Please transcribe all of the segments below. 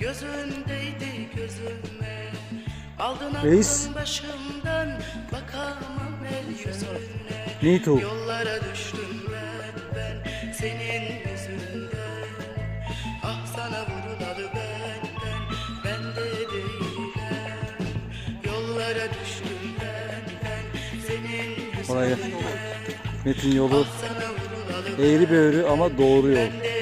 Gözündeydi gözüme Aldın Reis. başımdan Bakamam el yüzüne too. Yollara düştüm ben ben Senin yüzünden Ah sana vurulalı benden Ben de değilim Yollara düştüm ben ben Senin yüzünden. Metin yolu Sana vurulalı eğri büğrü ama doğru yol.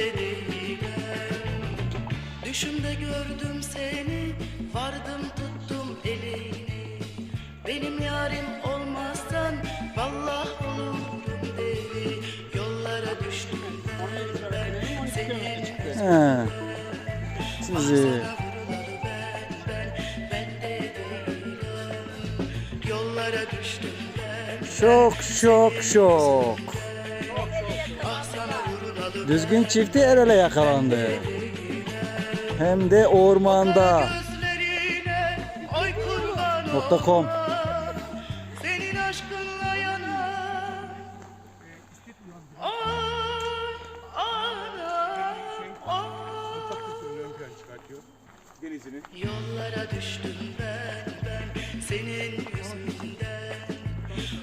Düşümde gördüm seni Vardım tuttum elini Benim yarim olmazsan Vallah olurum deli Yollara düştüm ben, ben Senin He. Sizi şok şok şok. Ah Düzgün çifti el ele yakalandı. Hem de ormanda. Nokta com. Senin aşkınla yanar. Yollara düştüm ben ben Senin yüzünden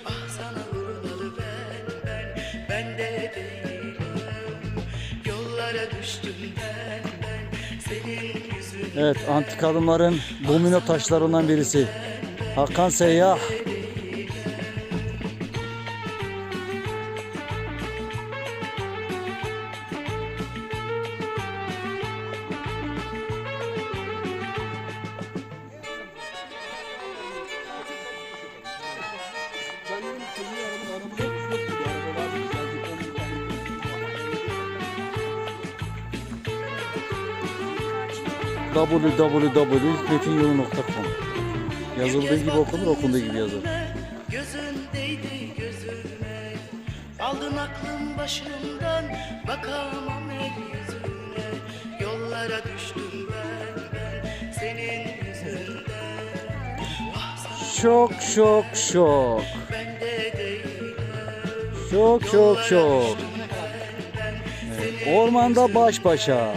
Ah sana vurulalı ben ben Ben de değilim Yollara düştüm ben Evet antik adımların domino taşlarından birisi. Hakan Seyyah. www.metinyolu.com Yazıldığı gibi okunur, okunduğu gibi yazılır. Gözündeydi gözüme Aldın aklım başımdan Bakamam el yüzüne Yollara düştüm ben ben Senin yüzünden Ah Şok şok şok. ben de değilim Şok şok şok. ben Ormanda baş başa.